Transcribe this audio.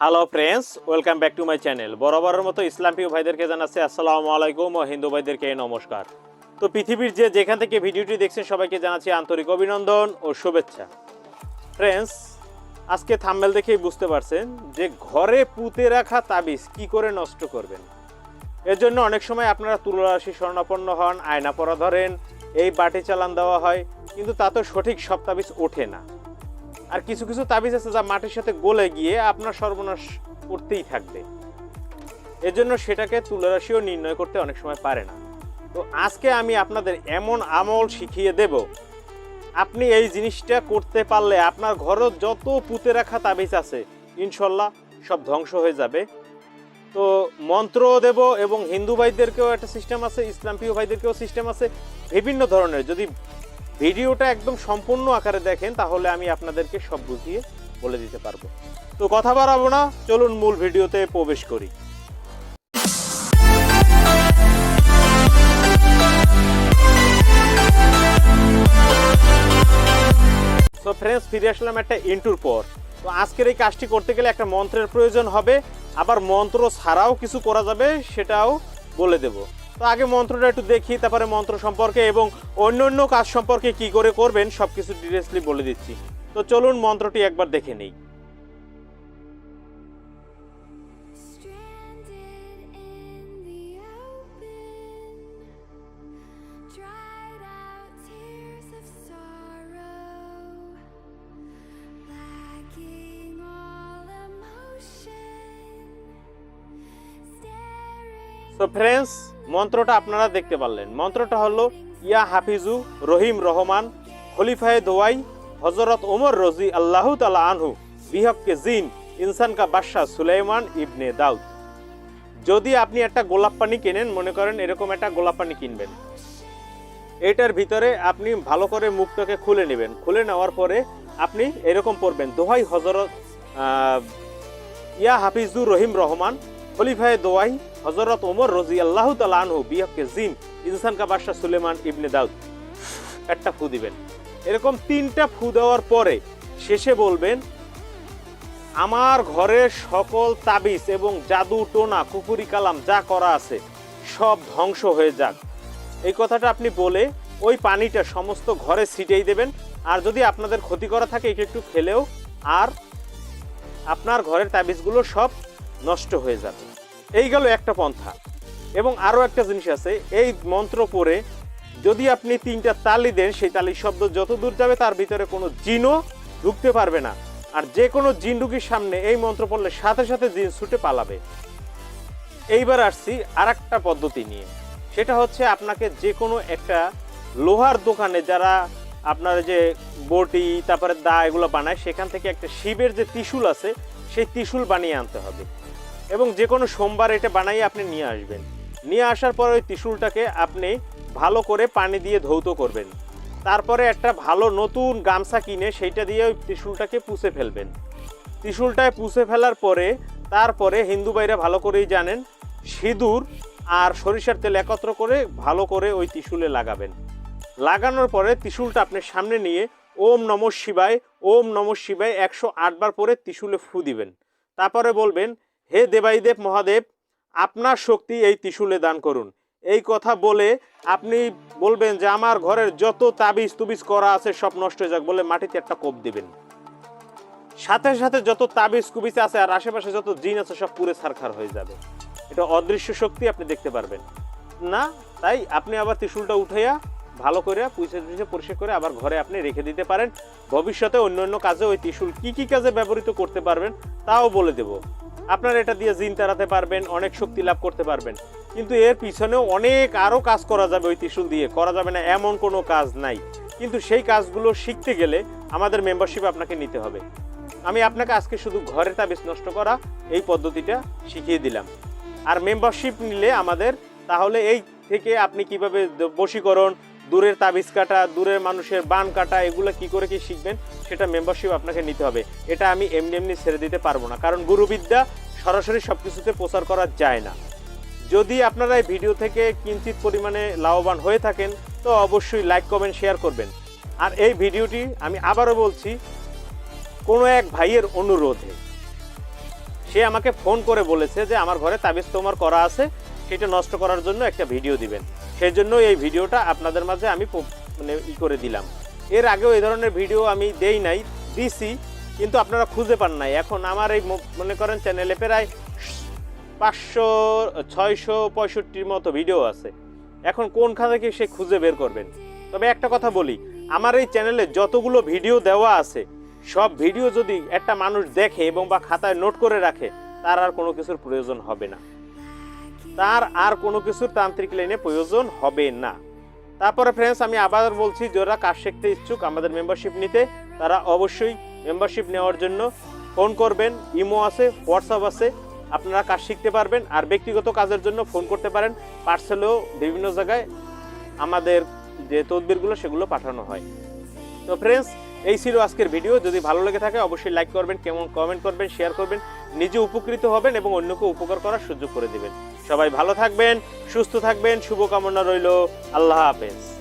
Hello friends welcome back to my channel বরাবরের মতো ইসলাম প্রিয় ভাইদেরকে জানাচ্ছি আসসালামু আলাইকুম ও হিন্দু ভাইদেরকে নমস্কার। তো পৃথিবীর যে যেখান থেকে ভিডিওটি দেখছেন, সবাইকে জানাচ্ছি আন্তরিক অভিনন্দন ও শুভেচ্ছা। ফ্রেন্ডস আজকে থাম্বেল দেখেই বুঝতে পারছেন যে ঘরে পুঁতে রাখা তাবিজ কি করে নষ্ট করবেন। এর জন্য অনেক সময় আপনারা তুলারাশি স্বর্ণাপন্ন হন আয়না পরা ধরেন, এই বাটি চালান দেওয়া হয়, কিন্তু তা তো সঠিক সব তাবিজ ওঠে না। আর কিছু কিছু তাবিজ আছে যা মাটির সাথে গলে গিয়ে আপনার সর্বনাশ করতেই থাকবে। এজন্য সেটাকে তুলারাশিও নির্ণয় করতে অনেক সময় পারে না। তো আজকে আমি আপনাদের এমন আমল শিখিয়ে দেব। আপনি এই জিনিসটা করতে পারলে আপনার ঘরও যত পুঁতে রাখা তাবিজ আছে, ইনশাল্লাহ সব ধ্বংস হয়ে যাবে। তো মন্ত্রও দেব এবং হিন্দু ভাইদেরকেও একটা সিস্টেম আছে, ইসলাম প্রিয় ভাইদেরকেও সিস্টেম আছে, বিভিন্ন ধরনের। যদি ভিডিওটা একদম সম্পূর্ণ আকারে দেখেন, তাহলে আমি আপনাদেরকে সব বুঝিয়ে বলে দিতে পারব। তো কথা বাড়াবো না, চলুন মূল ভিডিওতে প্রবেশ করি। তো ফ্রেন্ডস ফিরে আসলাম একটা ইন্টুর পর। তো আজকের এই কাজটি করতে গেলে একটা মন্ত্রের প্রয়োজন হবে, আবার মন্ত্র ছাড়াও কিছু করা যাবে, সেটাও বলে দেব। তো আগে মন্ত্রটা একটু দেখি তারপরে মন্ত্র সম্পর্কে এবং অন্য অন্য কাজ সম্পর্কে কি করে করবেন সব কিছু ডিটেলসলি বলে দিচ্ছি। তো চলুন মন্ত্রটি একবার দেখে নেই। Stranded in মন্ত্রটা আপনারা দেখতে পারলেন। মন্ত্রটা হলো, ইয়া হাফিজু রহিম রহমান, খলিফায়ে দোয়াই হজরত ওমর রজি আল্লাহ তালা আনহু, বিহককে জিন ইনসান কা বাদশাহ সুলাইমান ইবনে দাউদ। যদি আপনি একটা গোলাপ পানি কেনেন, মনে করেন এরকম একটা গোলাপ পানি কিনবেন। এটার ভিতরে আপনি ভালো করে মুখটাকে খুলে নেবেন। খুলে নেওয়ার পরে আপনি এরকম পড়বেন দোহাই হজরত ইয়া হাফিজুর রহিম রহমান খলিফায়ে দোয়াই হজরত ওমর রজি আল্লাহ তালু বিহককে জিম ইনসান কা বাদশাহ সুলেমান ইবনে দাউদ। একটা ফু দিবেন। এরকম তিনটা ফু দেওয়ার পরে শেষে বলবেন, আমার ঘরের সকল তাবিজ এবং জাদু, টোনা, কুকুরি, কালাম যা করা আছে, সব ধ্বংস হয়ে যাক। এই কথাটা আপনি বলে ওই পানিটা সমস্ত ঘরে ছিটেই দেবেন। আর যদি আপনাদের ক্ষতি করা থাকে একটু একটু খেলেও, আর আপনার ঘরের তাবিজগুলো সব নষ্ট হয়ে যাবে। এই গেল একটা পন্থা। এবং আরও একটা জিনিস আছে, এই মন্ত্র পড়ে যদি আপনি তিনটা তালি দেন, সেই তালির শব্দ যত দূর যাবে, তার ভিতরে কোনো জিনও ঢুকতে পারবে না। আর যে কোনো জিন ঢুকির সামনে এই মন্ত্র পড়লে সাথে সাথে জিন ছুটে পালাবে। এইবার আসছি আর একটা পদ্ধতি নিয়ে। সেটা হচ্ছে আপনাকে যে কোনো একটা লোহার দোকানে যারা আপনার যে বটি, তারপরে দা, এগুলো বানায়, সেখান থেকে একটা শিবের যে ত্রিশূল আছে সেই ত্রিশূল বানিয়ে আনতে হবে। এবং যে কোনো সোমবার এটা বানাইয়ে আপনি নিয়ে আসবেন। নিয়ে আসার পর ওই ত্রিশূলটাকে আপনি ভালো করে পানি দিয়ে ধৌত করবেন। তারপরে একটা ভালো নতুন গামছা কিনে সেইটা দিয়ে ওই ত্রিশূলটাকে পুষে ফেলবেন। ত্রিশূলটায় পুষে ফেলার পরে তারপরে হিন্দু ভাইরা ভালো করেই জানেন, সিঁদুর আর সরিষার তেল একত্র করে ভালো করে ওই ত্রিশূলে লাগাবেন। লাগানোর পরে ত্রিশূলটা আপনি সামনে নিয়ে ওম নম শিবায়, ওম নম শিবায় একশো আটবার পরে ত্রিশূলে ফু দিবেন। তারপরে বলবেন, হে দেবাইদেব মহাদেব, আপনার শক্তি এই ত্রিশূলে দান করুন। এই কথা বলে আপনি বলবেন যে, আমার ঘরের যত তাবিজ তুবিজ করা আছে সব নষ্ট হয়ে যাক, বলে মাটিতে একটা কোপ দিবেন। সাথে সাথে যত তাবিজ কুবিজ আছে আর আশেপাশে যত জিন আছে সব পুরে সারখার হয়ে যাবে। এটা অদৃশ্য শক্তি আপনি দেখতে পারবেন। না, তাই আপনি আবার ত্রিশূলটা উঠাইয়া ভালো করে পুষে টুষে পরিষ্কার করে আবার ঘরে আপনি রেখে দিতে পারেন। ভবিষ্যতে অন্য অন্য কাজে ওই ত্রিশূল কি কি কাজে ব্যবহৃত করতে পারবেন, তাও বলে দেব। আপনার এটা দিয়ে জিন তাড়াতে পারবেন, অনেক শক্তি লাভ করতে পারবেন। কিন্তু এর পিছনেও অনেক আরও কাজ করা যাবে ওই ত্রিশূল দিয়ে। করা যাবে না, এমন কোনো কাজ নাই। কিন্তু সেই কাজগুলো শিখতে গেলে আমাদের মেম্বারশিপ আপনাকে নিতে হবে। আমি আপনাকে আজকে শুধু ঘরে তাবিজ নষ্ট করা, এই পদ্ধতিটা শিখিয়ে দিলাম। আর মেম্বারশিপ নিলে আমাদের তাহলে এই থেকে আপনি কীভাবে বশীকরণ দূরের তাবিজ কাটা, দূরের মানুষের বান কাটা, এগুলো কি করে কি শিখবেন? সেটা মেম্বারশিপ আপনাকে নিতে হবে। এটা আমি এমনি এমনি ছেড়ে দিতে পারব না। কারণ গুরুবিদ্যা সরাসরি সব কিছুতে প্রচার করা যায় না। যদি আপনারা এই ভিডিও থেকে কিঞ্চিত পরিমাণে লাভবান হয়ে থাকেন, তো অবশ্যই লাইক কমেন্ট শেয়ার করবেন। আর এই ভিডিওটি আমি আবারও বলছি, কোনো এক ভাইয়ের অনুরোধে। সে আমাকে ফোন করে বলেছে যে, আমার ঘরে তাবিজ তোমার করা আছে, সেটা নষ্ট করার জন্য একটা ভিডিও দিবেন। সেই জন্য এই ভিডিওটা আপনাদের মাঝে আমি মানে ই করে দিলাম। এর আগেও এই ধরনের ভিডিও আমি দেই নাই, দিছি, কিন্তু আপনারা খুঁজে পান নাই। এখন আমার এই মনে করেন চ্যানেলে প্রায় পাঁচশো, ছয়শো পঁয়ষট্টির মতো ভিডিও আছে। এখন কোনখান থেকে সে খুঁজে বের করবেন? তবে একটা কথা বলি, আমার এই চ্যানেলে যতগুলো ভিডিও দেওয়া আছে, সব ভিডিও যদি একটা মানুষ দেখে এবং বা খাতায় নোট করে রাখে, তার আর কোনো কিছুর প্রয়োজন হবে না। তার আর কোনো কিছুর তান্ত্রিক লাইনে প্রয়োজন হবে না। তারপরে ফ্রেন্ডস আমি আবার বলছি, যারা কাজ শিখতে ইচ্ছুক আমাদের মেম্বারশিপ নিতে, তারা অবশ্যই মেম্বারশিপ নেওয়ার জন্য ফোন করবেন। ইমো আছে হোয়াটসঅ্যাপ আছে, আপনারা কাজ শিখতে পারবেন আর ব্যক্তিগত কাজের জন্য ফোন করতে পারেন। পার্সেলেও বিভিন্ন জায়গায় আমাদের যে তদবিরগুলো, সেগুলো পাঠানো হয়। তো ফ্রেন্ডস এই ছিল আজকের ভিডিও। যদি ভালো লেগে থাকে, অবশ্যই লাইক করবেন, কেমন কমেন্ট করবেন শেয়ার করবেন, নিজে উপকৃত হবেন এবং অন্যকে উপকার করার সুযোগ করে দেবেন। সবাই ভালো থাকবেন, সুস্থ থাকবেন, শুভকামনা রইল। আল্লাহ হাফেজ।